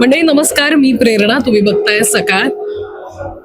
मंडळी नमस्कार मी प्रेरणा. तुम्ही बघताय सकाळ.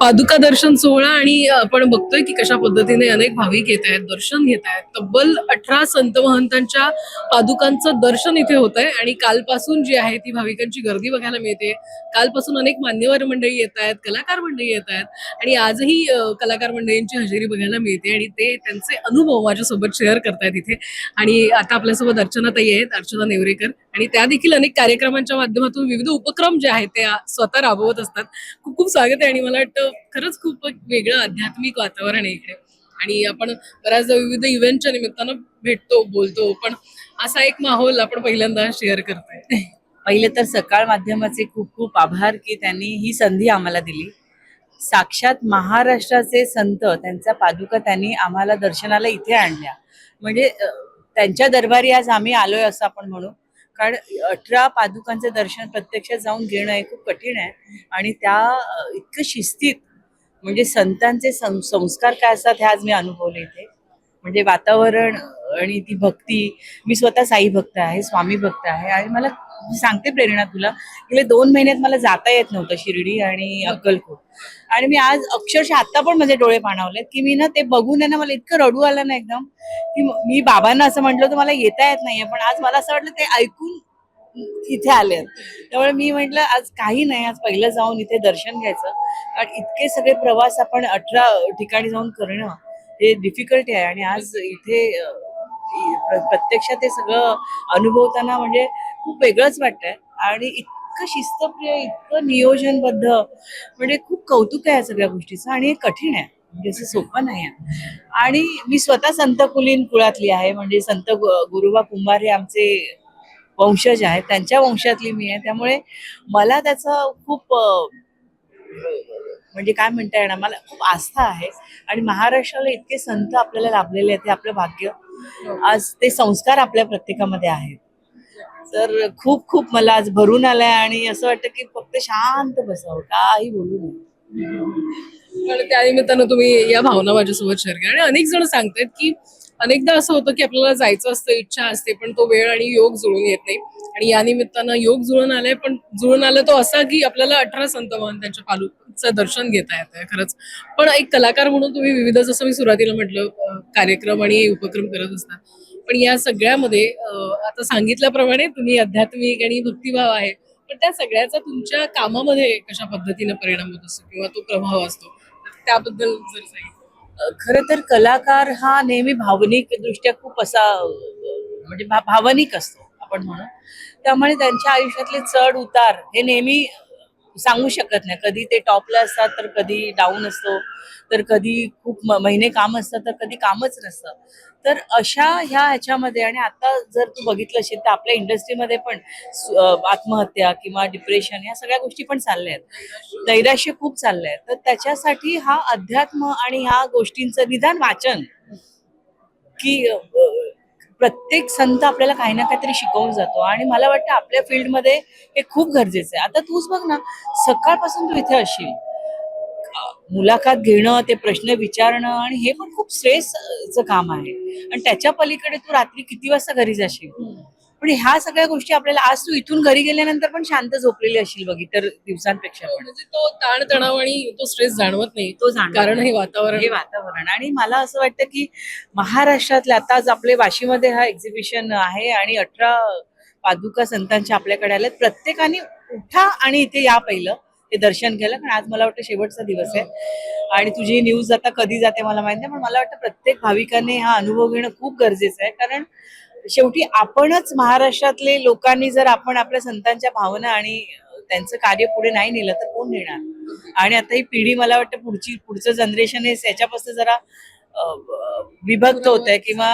पादुका दर्शन सोहळा आणि आपण बघतोय की कशा पद्धतीने अनेक भाविक येत आहेत दर्शन घेत आहेत. तब्बल अठरा संत महंतांच्या पादुकांचं दर्शन इथे होत आहे आणि कालपासून जी आहे ती भाविकांची गर्दी बघायला मिळते. कालपासून अनेक मान्यवर मंडळी येत आहेत कलाकार मंडळी येत आहेत आणि आजही कलाकार मंडळींची हजेरी बघायला मिळते आणि ते त्यांचे अनुभव माझ्यासोबत शेअर करतायत इथे. आणि आता आपल्यासोबत अर्चनाताई आहेत अर्चना नेवरेकर आणि त्या देखील अनेक कार्यक्रमांच्या माध्यमातून विविध उपक्रम जे आहेत ते स्वतः राबवत असतात. खूप खूप स्वागत आहे आणि मला वाटतं खरंच खूप वेगळं आध्यात्मिक वातावरण आहे इकडे. आणि आपण बऱ्याचदा विविध इव्हेंटच्या निमित्तानं भेटतो बोलतो पण असा एक माहोल आपण पहिल्यांदा शेअर करतोय. पहिले तर सकाळ माध्यमाचे खूप खूप आभार की त्यांनी ही संधी आम्हाला दिली. साक्षात महाराष्ट्राचे संत त्यांचा पादुका त्यांनी आम्हाला दर्शनाला इथे आणल्या. म्हणजे त्यांच्या दरबारी आज आम्ही आलोय असं आपण म्हणू. कारण अठरा पादुकांचं दर्शन प्रत्यक्ष जाऊन घेणं हे खूप कठीण आहे. आणि त्या इतकं शिस्तीत म्हणजे संतांचे सं- संस्कार काय असतात हे आज मी अनुभवले इथे. म्हणजे वातावरण आणि ती भक्ती मी स्वतः साई भक्त आहे स्वामी भक्त आहे. आणि मला सांगते प्रेरणा तुला. गेले दोन महिन्यात मला जाता येत नव्हतं शिर्डी आणि अक्कलकोट. आणि मी आज अक्षरशः आता पण माझे डोळे पाणावलेत की मी ना ते बघून आहे ना मला इतकं रडू आलं ना एकदम की मी बाबांना असं म्हटलं होतं मला येता येत नाहीये. पण आज मला असं वाटलं ते ऐकून इथे आले त्यामुळे मी म्हटलं आज काही नाही आज पहिलं जाऊन इथे दर्शन घ्यायचं. कारण इतके सगळे प्रवास आपण अठरा ठिकाणी जाऊन करणं हे डिफिकल्ट आहे. आणि आज इथे प्रत्यक्ष प्रत्यक्षात ते सगळं अनुभवताना म्हणजे खूप वेगळंच वाटतंय. आणि इतकं शिस्तप्रिय इतकं नियोजनबद्ध म्हणजे खूप कौतुक आहे या सगळ्या गोष्टीचं आणि हे कठीण आहे. म्हणजे असं सोपं नाही आहे. आणि मी स्वतः संत कुलीन कुळातली आहे. म्हणजे संत गुरुबा कुंभार हे आमचे वंशज आहेत. त्यांच्या वंशातली मी आहे. त्यामुळे मला त्याचं खूप म्हणजे काय म्हणता येणार? मला खूप आस्था आहे. आणि महाराष्ट्राला इतके संत आपल्याला लाभलेले आहेत. हे आपलं भाग्य. आज ते संस्कार आपल्या प्रत्येकामध्ये आहेत. तर खूप खूप मला आज भरून आलाय आणि असं वाटतं की फक्त शांत बसावं काही बोलू नये. पण त्या निमित्तानं तुम्ही या भावना माझ्यासोबत शेअर करा आणि अनेक जण सांगतात की अनेकदा असं होतं की आपल्याला जायचं असतं इच्छा असते पण तो वेळ आणि योग जुळून येत नाही. आणि या निमित्तानं योग जुळून आलाय पण जुळून आलं तो असा की आपल्याला अठरा संत महंतांच्या पालूचं दर्शन घेता येत आहे खरंच. पण एक कलाकार म्हणून तुम्ही विविध जसं मी सुरुवातीला म्हटलं कार्यक्रम आणि उपक्रम करत असता. पण या सगळ्यामध्ये आता सांगितल्याप्रमाणे तुम्ही आध्यात्मिक आणि भक्तिभाव आहे पण त्या सगळ्याचा तुमच्या कामामध्ये कशा पद्धतीने परिणाम होत असतो किंवा तो प्रभाव असतो? त्याबद्दल जर सांगितलं. खर तर कलाकार हा नेहमी भावनिक दृष्ट्या खूप असा म्हणजे भावनिक असतो आपण म्हणू. त्यामुळे त्यांच्या आयुष्यातले चढ उतार हे नेहमी सांगू शकत नाही. कधी ते टॉपला असतात तर कधी डाऊन असतो तर कधी खूप महिने काम असतात तर कधी कामच नसतं. तर अशा ह्या ह्याच्यामध्ये आणि आता जर तू बघितलं असेल तर आपल्या इंडस्ट्रीमध्ये पण आत्महत्या किंवा डिप्रेशन ह्या सगळ्या गोष्टी पण चालल्या आहेत. नैराश्य खूप चाललंय. तर त्याच्यासाठी हा अध्यात्म आणि ह्या गोष्टींचं निदान वाचन की प्रत्येक संत आपल्याला काही ना काहीतरी शिकवून जातो. आणि मला वाटतं आपल्या फील्डमध्ये हे खूप गरजेचं आहे. आता तूच बघ ना सकाळपासून तू इथे असशील. मुलाखत घेणं ते प्रश्न विचारणं आणि हे पण खूप स्ट्रेसचं काम आहे. आणि त्याच्या पलीकडे तू रात्री किती वाजता घरी जाशील? पण ह्या सगळ्या गोष्टी आपल्याला आज तू इथून घरी गेल्यानंतर पण शांत झोपलेली असशील बघ इतर दिवसांपेक्षा म्हणजे तो ताण तणाव आणि तो स्ट्रेस जाणवत नाही. तो जाणवत कारण. हे वातावरण हे वातावरण. आणि मला असं वाटतं की महाराष्ट्रातल्या आता आज आपले वाशीमध्ये हा एक्झिबिशन आहे आणि अठरा पादुका संतांच्या आपल्याकडे आल्यात. प्रत्येकाने उठा आणि इथे या पहिलं. ते दर्शन केलं. कारण आज मला वाटतं शेवटचा दिवस आहे. आणि तुझी न्यूज आता कधी जाते मला माहिती नाही पण मला वाटतं प्रत्येक भाविकाने हा अनुभव घेणं खूप गरजेचं आहे. कारण शेवटी आपणच महाराष्ट्रातले लोकांनी जर आपण आपल्या संतांच्या भावना आणि त्यांचं कार्य पुढे नाही नेलं तर कोण नेणार? आणि आता ही पिढी मला वाटतं पुढची पुढचं जनरेशन हे याच्यापासून जरा विभक्त होत आहे किंवा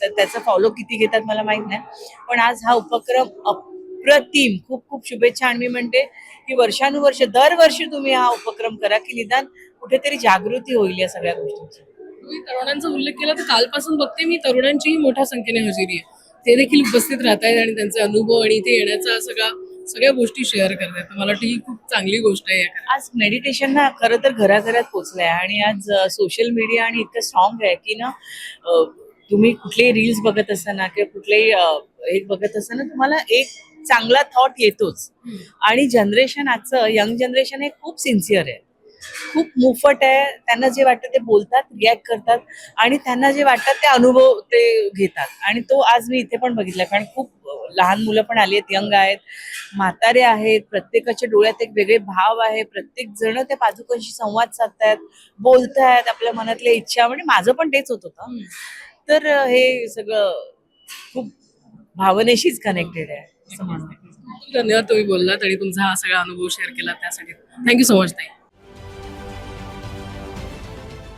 त्याचं फॉलो किती घेतात मला माहीत नाही. पण आज हा उपक्रम अप्रतिम. खूप खूप शुभेच्छा. आणि मी म्हणते की वर्षानुवर्ष दरवर्षी तुम्ही हा उपक्रम करा की निदान कुठेतरी जागृती होईल या सगळ्या गोष्टींची. तुम्ही तरुणांचा उल्लेख केला तर कालपासून बघते मी तरुणांचीही मोठ्या संख्येने हजेरी आहे. ते देखील उपस्थित राहत आहेत आणि त्यांचे अनुभव आणि इथे येण्याचा सगळा सगळ्या गोष्टी शेअर करतायत. तर मला वाटतं ही खूप चांगली गोष्ट आहे आज मेडिटेशन ना खरं तर घराघरात पोचलंय आणि आज सोशल मीडिया आणि इतकं स्ट्रॉंग आहे की ना तुम्ही कुठलेही रील्स बघत असताना किंवा कुठलेही हे बघत असताना तुम्हाला एक चांगला थॉट येतोच. आणि जनरेशन आजचं यंग जनरेशन हे खूप सिन्सिअर आहे. खूप मुफट आहे. त्यांना जे वाटतं ते बोलतात रिॲक्ट करतात आणि त्यांना जे वाटतात ते अनुभव ते घेतात. आणि तो आज मी इथे पण बघितला कारण खूप लहान मुलं पण आली आहेत यंग आहेत म्हातारे आहेत प्रत्येकाच्या डोळ्यात एक वेगळे भाव आहे. प्रत्येक जण त्या पादुकांशी संवाद साधतायत बोलतायत आपल्या मनातल्या इच्छा. म्हणजे माझं पण तेच होत होतं. तर हे सगळं खूप भावनेशीच कनेक्टेड आहे असं म्हणून धन्यवाद तुम्ही बोललात आणि तुमचा हा सगळा अनुभव शेअर केला त्यासाठी. थँक्यू सो मच ताई.